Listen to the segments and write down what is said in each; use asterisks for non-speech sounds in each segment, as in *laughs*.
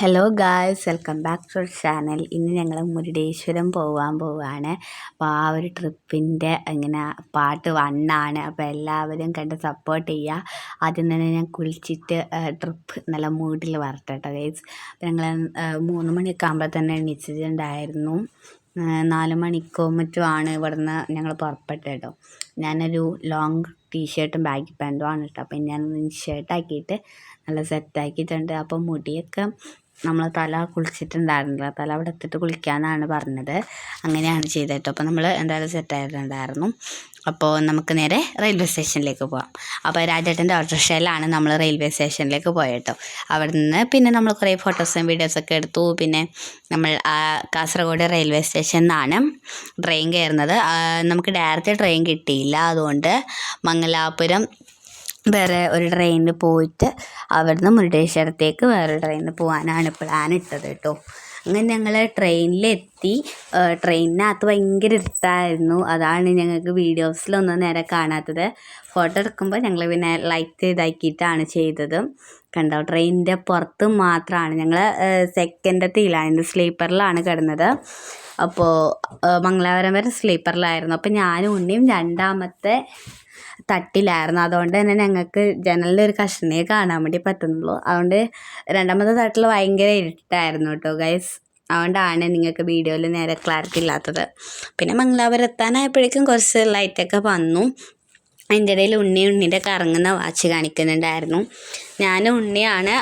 Hello guys welcome back to channel ഇന്ന് ഞങ്ങൾ മുരുടേശ്വരം പോകാൻ പോവുകയാണ് അപ്പോൾ ആ ഒരു ട്രിപ്പിന്റെ ഇങ്ങനെ പാട്ട് വണ്ണാണ് അപ്പോൾ എല്ലാവരും കണ്ട് സപ്പോർട്ട് ചെയ്യുക ആദ്യം തന്നെ ഞാൻ കുളിച്ചിട്ട് ട്രിപ്പ് നല്ല മൂഡിൽ വരട്ടെ കേട്ടോ ഗൈസ് അപ്പോൾ ഞങ്ങൾ മൂന്ന് മണിയൊക്കെ ആകുമ്പോൾ തന്നെ എണീച്ചിട്ടുണ്ടായിരുന്നു. നാല് മണിക്കോ മറ്റോ ആണ് ഇവിടുന്ന് ഞങ്ങൾ പുറപ്പെട്ടത് കേട്ടോ ഞാനൊരു ലോങ് ടീഷർട്ടും ബാഗി പാന്റും ആണ് കേട്ടോ അപ്പം ഞാൻ ഷർട്ടാക്കിയിട്ട് നല്ല സെറ്റാക്കിയിട്ടുണ്ട് അപ്പോൾ മുടിയൊക്കെ നമ്മൾ തല കുളിച്ചിട്ടുണ്ടായിരുന്നില്ല. തല അവിടെ എത്തിയിട്ട് കുളിക്കാനാണ് പറഞ്ഞത്. അങ്ങനെയാണ് ചെയ്തത് കേട്ടോ. അപ്പോൾ നമ്മൾ എന്തായാലും സെറ്റായിട്ടുണ്ടായിരുന്നു അപ്പോൾ നമുക്ക് നേരെ റെയിൽവേ സ്റ്റേഷനിലേക്ക് പോകാം അപ്പോൾ രാജേട്ടന്റെ ഓട്ടോറിക്ഷയിലാണ് നമ്മൾ റെയിൽവേ സ്റ്റേഷനിലേക്ക് പോയത് അവിടെ നിന്ന് പിന്നെ നമ്മൾ കുറേ ഫോട്ടോസും വീഡിയോസൊക്കെ എടുത്തു. പിന്നെ നമ്മൾ കാസർഗോഡ് റെയിൽവേ സ്റ്റേഷനിൽ നിന്നാണ് ട്രെയിൻ കയറുന്നത്. നമുക്ക് ഡയറക്റ്റ് ട്രെയിൻ കിട്ടിയില്ല. അതുകൊണ്ട് മംഗലാപുരം വേറെ ഒരു ട്രെയിനിൽ പോയിട്ട് അവിടുന്ന് മുരുടേശ്വരത്തേക്ക് വേറെ ട്രെയിനിൽ പോകാനാണ് പ്ലാൻ ഇട്ടത് കേട്ടോ അങ്ങനെ ഞങ്ങൾ ട്രെയിനിലെത്തി ട്രെയിനിനകത്ത് ഭയങ്കര ഇരുട്ടായിരുന്നു. അതാണ് ഞങ്ങൾക്ക് വീഡിയോസിലൊന്നും നേരെ കാണാത്തത്. ഫോട്ടോ എടുക്കുമ്പോൾ ഞങ്ങൾ പിന്നെ ലൈറ്റ് ഇതാക്കിയിട്ടാണ് ചെയ്തത്. കണ്ടോ? ട്രെയിനിന്റെ പുറത്ത് മാത്രമാണ് ഞങ്ങൾ സെക്കൻഡത്തിലാണ് സ്ലീപ്പറിലാണ് കിടന്നത്. അപ്പോൾ മംഗലാപുരം വരെ സ്ലീപ്പറിലായിരുന്നു അപ്പോൾ ഞാനും ഉണ്ണിയും രണ്ടാമത്തെ തട്ടിലായിരുന്നു. അതുകൊണ്ട് തന്നെ ഞങ്ങൾക്ക് ജനലിന്റെ ഒരു കഷ്ണയെ കാണാൻ വേണ്ടി പറ്റുന്നുള്ളൂ. അതുകൊണ്ട് രണ്ടാമത്തെ തട്ടിൽ ഭയങ്കര ഇരുട്ടായിരുന്നു കേട്ടോ ഗൈസ് അതുകൊണ്ടാണ് നിങ്ങൾക്ക് വീഡിയോയിൽ നേരെ ക്ലാരിറ്റി ഇല്ലാത്തത്. പിന്നെ മംഗലാപുരം എത്താനായപ്പോഴേക്കും കുറച്ച് ലൈറ്റൊക്കെ വന്നു. അതിന്റെ ഇടയിൽ ഉണ്ണി ഉണ്ണിന്റെ കറങ്ങുന്ന വാച്ച് കാണിക്കുന്നുണ്ടായിരുന്നു. ഞാനും ഉണ്ണിയാണ്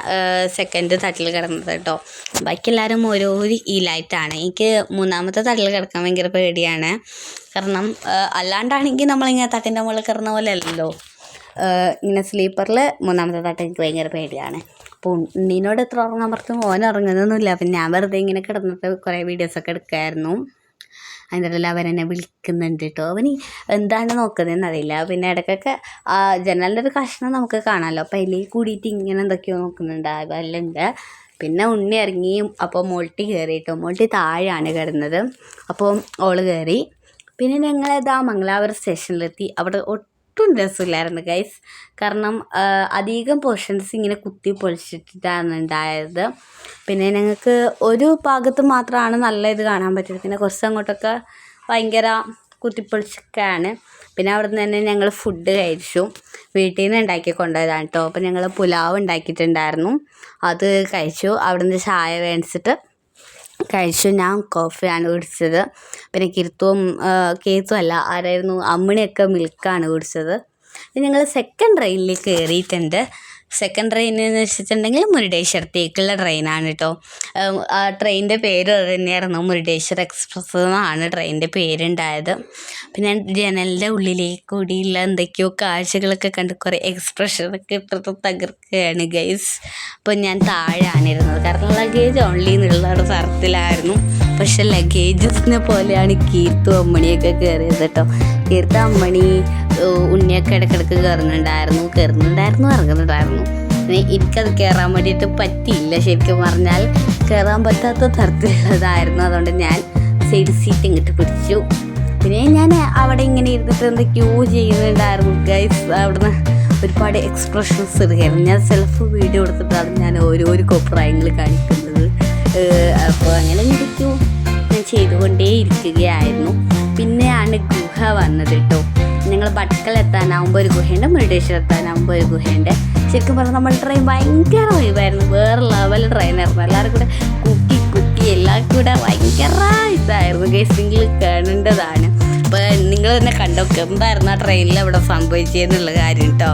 സെക്കൻഡ് തട്ടിൽ കിടന്നത് കേട്ടോ. ബാക്കി എല്ലാവരും ഓരോ ഈ ലൈറ്റാണ് എനിക്ക് മൂന്നാമത്തെ തട്ടിൽ കിടക്കാൻ ഭയങ്കര പേടിയാണ്. കാരണം അല്ലാണ്ടാണെങ്കിൽ നമ്മളിങ്ങനെ തട്ടിന്റെ മുകളിൽ കിടന്ന പോലെ അല്ലല്ലോ. ഇങ്ങനെ സ്ലീപ്പറിൽ മൂന്നാമത്തെ തട്ട് എനിക്ക് ഭയങ്കര പേടിയാണ്. അപ്പോൾ ഉണ്ണീനോട് എത്ര ഉറങ്ങാൻ പറഞ്ഞു ഓൻ ഉറങ്ങുന്നൊന്നുമില്ല. അപ്പം ഞാൻ വെറുതെ ഇങ്ങനെ കിടന്നിട്ട് കുറേ വീഡിയോസൊക്കെ എടുക്കുമായിരുന്നു അതിന്റെ ഇടയിൽ അവൻ വിളിക്കുന്നുണ്ട് കേട്ടോ അവന് എന്താണ് നോക്കുന്നതെന്ന് അറിയില്ല പിന്നെ ഇടയ്ക്കൊക്കെ ജനലിന്റെ ഒരു കഷ്ണം നമുക്ക് കാണാമല്ലോ അപ്പോൾ അതിൽ കൂടിയിട്ട് ഇങ്ങനെ എന്തൊക്കെയോ നോക്കുന്നുണ്ട് ഉണ്ട് പിന്നെ ഉണ്ണി ഇറങ്ങി അപ്പോൾ മോൾട്ടി കയറി കേട്ടോ മോൾട്ടി താഴെയാണ് കിടന്നത്. അപ്പോൾ ഓൾ കയറി പിന്നെ ഞങ്ങളേതാ മംഗലാപുരം സ്റ്റേഷനിലെത്തി അവിടെ ഒട്ടും രസമില്ലായിരുന്നു ഗൈസ് കാരണം അധികം പോർഷൻസ് ഇങ്ങനെ കുത്തി പൊളിച്ചിട്ടാണ് ഉണ്ടായത്. പിന്നെ ഞങ്ങൾക്ക് ഒരു ഭാഗത്ത് മാത്രമാണ് നല്ല ഇത് കാണാൻ പറ്റിയത്. പിന്നെ കുറച്ച് അങ്ങോട്ടൊക്കെ ഭയങ്കര കുത്തിപ്പൊളിച്ചൊക്കെയാണ്. പിന്നെ അവിടെ നിന്ന് തന്നെ ഞങ്ങൾ ഫുഡ് കഴിച്ചു. വീട്ടിൽ നിന്ന് ഉണ്ടാക്കി കൊണ്ടുപോയതാണ് കേട്ടോ അപ്പോൾ ഞങ്ങൾ പുലാവ് ഉണ്ടാക്കിയിട്ടുണ്ടായിരുന്നു. അത് കഴിച്ചു. അവിടെ നിന്ന് ചായ മേടിച്ചിട്ട് കഴിച്ചു. ഞാൻ കോഫിയാണ് കുടിച്ചത്. പിന്നെ കിർത്തുവും കേത്തും അല്ല ആരായിരുന്നു അമ്മിണിയൊക്കെ മിൽക്കാണ് കുടിച്ചത്. ഞങ്ങൾ സെക്കൻഡ് ട്രെയിനിൽ കയറിയിട്ടുണ്ട് സെക്കൻഡ് ട്രെയിൻ എന്ന് വെച്ചിട്ടുണ്ടെങ്കിൽ മുരുടേശ്വരത്തേക്കുള്ള ട്രെയിനാണ് കേട്ടോ ആ ട്രെയിനിന്റെ പേര് തന്നെയായിരുന്നു മുരുടേശ്വർ എക്സ്പ്രസ് എന്നാണ് ട്രെയിനിന്റെ പേരുണ്ടായത്. പിന്നെ ജനലിന്റെ ഉള്ളിലേക്ക് കൂടിയുള്ള എന്തൊക്കെയോ കാഴ്ചകളൊക്കെ കണ്ട് കുറേ എക്സ്പ്രഷനൊക്കെ ഇട്ടിട്ട് തകർക്കുകയാണ് ഗൈസ് അപ്പോൾ ഞാൻ താഴെയാണിരുന്നത്. കാരണം ലഗേജ് ഓൺലി എന്നുള്ള ഒരു സ്ഥലത്തിലായിരുന്നു പക്ഷെ ലഗേജസിനെ പോലെയാണ് കീർത്തു അമ്മണിയൊക്കെ കയറിയത് കേട്ടോ കീർത്തു അമ്മണി ഉണ്ണിയൊക്കെ ഇടയ്ക്കിടയ്ക്ക് കയറുന്നുണ്ടായിരുന്നു കയറുന്നുണ്ടായിരുന്നു ഇറങ്ങുന്നുണ്ടായിരുന്നു. പിന്നെ എനിക്കത് കയറാൻ വേണ്ടിയിട്ട് പറ്റിയില്ല ശരിക്കും പറഞ്ഞാൽ. കയറാൻ പറ്റാത്ത തരത്തിലുള്ളതായിരുന്നു അതുകൊണ്ട് ഞാൻ സൈഡ് സീറ്റ് ഇങ്ങോട്ട് പിടിച്ചു. പിന്നെ ഞാൻ അവിടെ ഇങ്ങനെ ഇരുന്നിട്ട് ക്യൂ ചെയ്യുന്നുണ്ടായിരുന്നു ഗൈസ് അവിടുന്ന് ഒരുപാട് എക്സ്പ്രഷൻസ് എടുക്കുകയായിരുന്നു ഞാൻ സെൽഫ് വീഡിയോ എടുത്തിട്ടാണ് ഞാൻ ഓരോരോ കോപ്രായങ്ങൾ കാണിക്കുന്നത്. അപ്പോൾ അങ്ങനെ എന്തൊക്കെയോ ഞാൻ ചെയ്തുകൊണ്ടേ ഇരിക്കുകയായിരുന്നു പിന്നെയാണ് ഗുഹ വന്നത് കേട്ടോ. ഞങ്ങൾ ഭട്കൽ എത്താനാവുമ്പോൾ ഒരു ഗുഹയുണ്ട് മുരുടേശ്വരം എത്താനാവുമ്പോൾ ഒരു ഗുഹയുണ്ട്. ശരിക്കും പറഞ്ഞാൽ നമ്മുടെ ട്രെയിൻ ഭയങ്കര വൈബായിരുന്നു വേറെ ലെവൽ ട്രെയിനായിരുന്നു എല്ലാവരും കൂടെ കുക്കി കുക്കി എല്ലാം കൂടെ ഭയങ്കര ഇതായിരുന്നു. ഗസ്റ്റിങ്ങിൽ കാണേണ്ടതാണ് അപ്പോൾ നിങ്ങൾ തന്നെ കണ്ടോ? എന്തായിരുന്നു ആ ട്രെയിനിൽ അവിടെ സംഭവിച്ചതെന്നുള്ള കാര്യം കേട്ടോ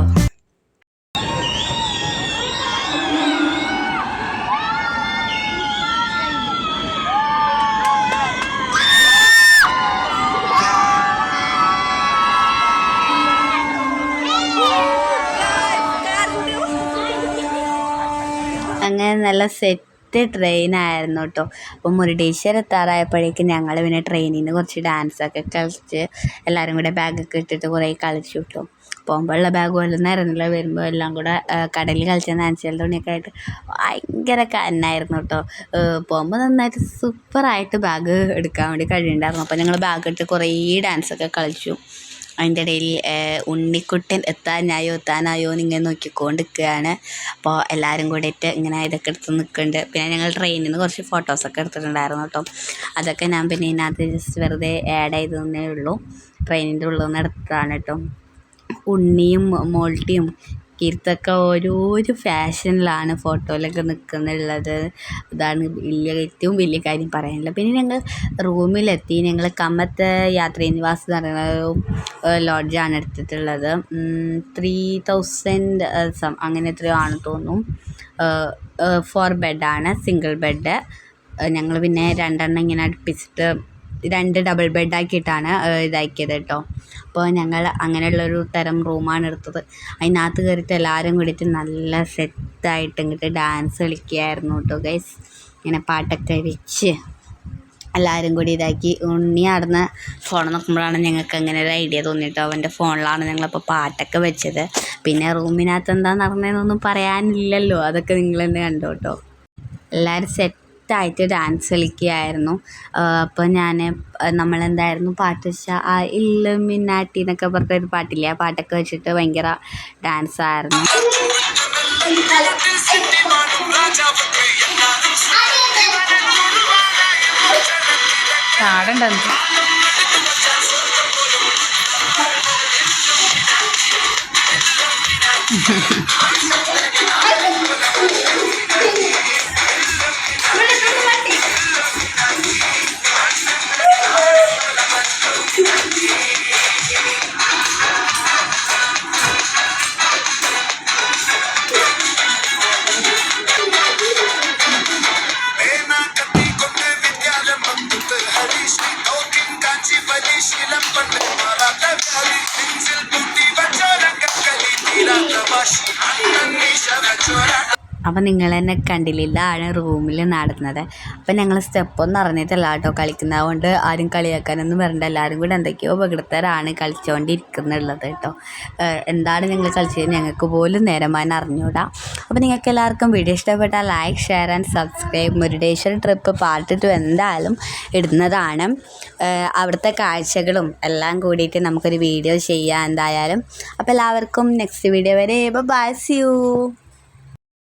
അങ്ങനെ നല്ല സെറ്റ് ട്രെയിൻ ആയിരുന്നു കേട്ടോ അപ്പം മുരുടേശ്വരം എത്താറായപ്പോഴേക്കും ഞങ്ങൾ പിന്നെ ട്രെയിനിൽ നിന്ന് കുറച്ച് ഡാൻസൊക്കെ കളിച്ച് എല്ലാവരും കൂടെ ബാഗൊക്കെ ഇട്ടിട്ട് കുറേ കളിച്ചു കേട്ടോ പോകുമ്പോഴുള്ള ബാഗ് പോലെ നിറഞ്ഞില്ല വരുമ്പോൾ എല്ലാം കൂടെ കടലിൽ കളിച്ച നാൻസിയുടെ തുണിയൊക്കെ ആയിട്ട് ഭയങ്കര കന്നായിരുന്നു കേട്ടോ പോകുമ്പോൾ നന്നായിട്ട് സൂപ്പറായിട്ട് ബാഗ് എടുക്കാൻ വേണ്ടി കഴിയുന്നുണ്ടായിരുന്നു അപ്പോൾ ഞങ്ങൾ ബാഗ് ഇട്ട് കുറേ ഡാൻസൊക്കെ കളിച്ചു. അതിന്റെ ഇടയിൽ ഉണ്ണിക്കുട്ടൻ എത്താനായോ എത്താനായോ ഇങ്ങനെ നോക്കിക്കൊണ്ടിരിക്കുകയാണ്. അപ്പോൾ എല്ലാവരും കൂടിയിട്ട് ഇങ്ങനെ ഇതൊക്കെ എടുത്ത് നിൽക്കുന്നുണ്ട്. പിന്നെ ഞങ്ങൾ ട്രെയിനിൽ നിന്ന് കുറച്ച് ഫോട്ടോസൊക്കെ എടുത്തിട്ടുണ്ടായിരുന്നു കേട്ടോ. അതൊക്കെ ഞാൻ പിന്നെ ഇതിനകത്ത് ജസ്റ്റ് വെറുതെ ആഡ് ചെയ്തതന്നേ ഉള്ളൂ. ട്രെയിനിന്റെ ഉള്ളിൽ നിന്ന് എടുത്തതാണ് കേട്ടോ. ഉണ്ണിയും മോൾട്ടിയും കീർത്തൊക്കെ ഓരോരോ ഫാഷനിലാണ് ഫോട്ടോയിലൊക്കെ നിൽക്കുന്നുള്ളത്. അതാണ് വലിയ ഏറ്റവും വലിയ കാര്യം പറയാനുള്ളത്. പിന്നെ ഞങ്ങൾ റൂമിലെത്തി. ഞങ്ങൾ കമ്മത്ത് യാത്രീ നിവാസ് എന്ന് പറയുന്ന ലോഡ്ജാണ് എടുത്തിട്ടുള്ളത്. ത്രീ തൗസൻഡ് സം അങ്ങനെ എത്രയോ ആണ് തോന്നും ഫോർ ബെഡാണ് സിംഗിൾ ബെഡ് ഞങ്ങൾ പിന്നെ രണ്ടെണ്ണം ഇങ്ങനെ അടുപ്പിച്ചിട്ട് രണ്ട് ഡബിൾ ബെഡാക്കിയിട്ടാണ് ഇതാക്കിയത് കേട്ടോ. അപ്പോൾ ഞങ്ങൾ അങ്ങനെയുള്ളൊരു തരം റൂമാണ് എടുത്തത്. അതിനകത്ത് കയറിയിട്ട് എല്ലാവരും കൂടിയിട്ട് നല്ല സെറ്റായിട്ട് ഇങ്ങോട്ട് ഡാൻസ് കളിക്കുകയായിരുന്നു കേട്ടോ ഗൈസ് ഇങ്ങനെ പാട്ടൊക്കെ വെച്ച് എല്ലാവരും കൂടി ഇതാക്കി. ഉണ്ണി നടന്ന് ഫോൺ നോക്കുമ്പോഴാണ് ഞങ്ങൾക്ക് അങ്ങനെ ഒരു ഐഡിയ തോന്നിയിട്ട് അവന്റെ ഫോണിലാണ് ഞങ്ങളപ്പോൾ പാട്ടൊക്കെ വെച്ചത്. പിന്നെ റൂമിനകത്ത് എന്താ നടന്നതെന്നൊന്നും പറയാനില്ലല്ലോ. അതൊക്കെ നിങ്ങൾ തന്നെ കണ്ടു കേട്ടോ. എല്ലാവരും സെറ്റായിട്ട് ഡാൻസ് കളിക്കുകയായിരുന്നു. അപ്പോൾ ഞാൻ നമ്മളെന്തായിരുന്നു പാട്ട് വെച്ചാൽ ആ ഇല്ലുമിനാട്ടി എന്നൊക്കെ പറഞ്ഞൊരു പാട്ടില്ലേ ആ പാട്ടൊക്കെ വെച്ചിട്ട് ഭയങ്കര ഡാൻസ് ആയിരുന്നു. ചാടണ്ടെന്ന് പേന *laughs* അപ്പം നിങ്ങൾ തന്നെ കണ്ടില്ല ആണ് റൂമിൽ നടന്നത്. അപ്പം ഞങ്ങൾ സ്റ്റെപ്പൊന്നും അറിഞ്ഞിട്ടല്ല കേട്ടോ കളിക്കുന്നത്. അതുകൊണ്ട് ആരും കളിയാക്കാനൊന്നും വരണ്ട. എല്ലാവരും കൂടെ എന്തൊക്കെയോ വികൃതരാണ് കളിച്ചുകൊണ്ടിരിക്കുന്നുള്ളത് കേട്ടോ. എന്താണ് ഞങ്ങൾ കളിച്ചത് ഞങ്ങൾക്ക് പോലും നേരമായി അറിഞ്ഞൂടാ. അപ്പോൾ നിങ്ങൾക്ക് എല്ലാവർക്കും വീഡിയോ ഇഷ്ടപ്പെട്ടാൽ like share and subscribe Murudeshwar trip part two എന്തായാലും ഇടുന്നതാണ്. അവിടുത്തെ കാഴ്ചകളും എല്ലാം കൂടിയിട്ട് നമുക്കൊരു വീഡിയോ ചെയ്യാം എന്തായാലും. അപ്പോൾ എല്ലാവർക്കും നെക്സ്റ്റ് വീഡിയോ വരെ. Bye see you